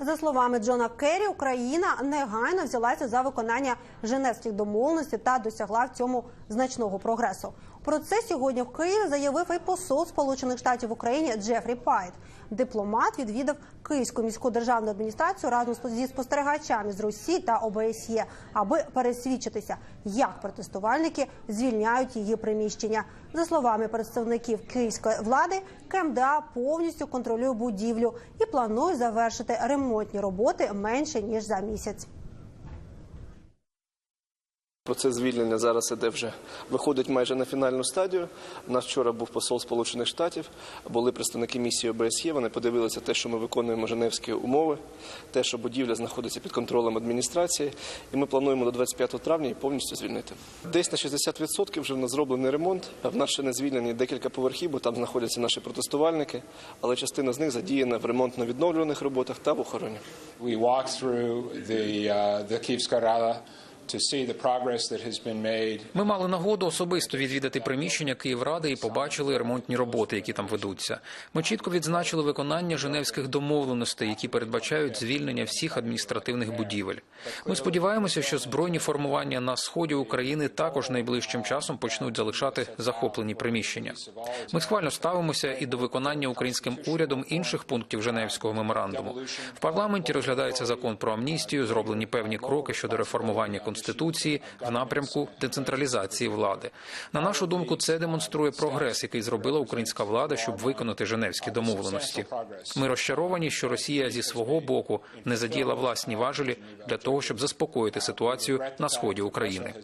За словами Джона Керрі, Україна негайно взялася за виконання Женевських домовленостей та досягла в цьому значного прогресу. Про це сьогодні в Києві заявив і посол Сполучених Штатів в Україні Джефрі Пайт. Дипломат відвідав Київську міську державну адміністрацію разом зі спостерігачами з Росії та ОБСЄ, аби пересвідчитися, як протестувальники звільняють її приміщення. За словами представників київської влади, КМДА повністю контролює будівлю і планує завершити ремонтні роботи менше ніж за місяць. Процес звільнення зараз іде вже виходить майже на фінальну стадію. У нас вчора був посол Сполучених Штатів, були представники місії ОБСЄ. Вони подивилися те, що ми виконуємо Женевські умови, те, що будівля знаходиться під контролем адміністрації, і ми плануємо до 25 травня її повністю звільнити. Десь на 60% вже в нас зроблений ремонт. В нас ще не звільнені декілька поверхів, бо там знаходяться наші протестувальники, але частина з них задіяна в ремонтно-відновлюваних роботах та в охороні. We walked through the, uh, Ми мали нагоду особисто відвідати приміщення Київради і побачили ремонтні роботи, які там ведуться. Ми чітко відзначили виконання женевських домовленостей, які передбачають звільнення всіх адміністративних будівель. Ми сподіваємося, що збройні формування на сході України також найближчим часом почнуть залишати захоплені приміщення. Ми схвально ставимося і до виконання українським урядом інших пунктів Женевського меморандуму. В парламенті розглядається закон про амністію, зроблені певні кроки щодо реформування конституції в напрямку децентралізації влади. На нашу думку, це демонструє прогрес, який зробила українська влада, щоб виконати Женевські домовленості. Ми розчаровані, що Росія зі свого боку не задіяла власні важелі для того, щоб заспокоїти ситуацію на сході України.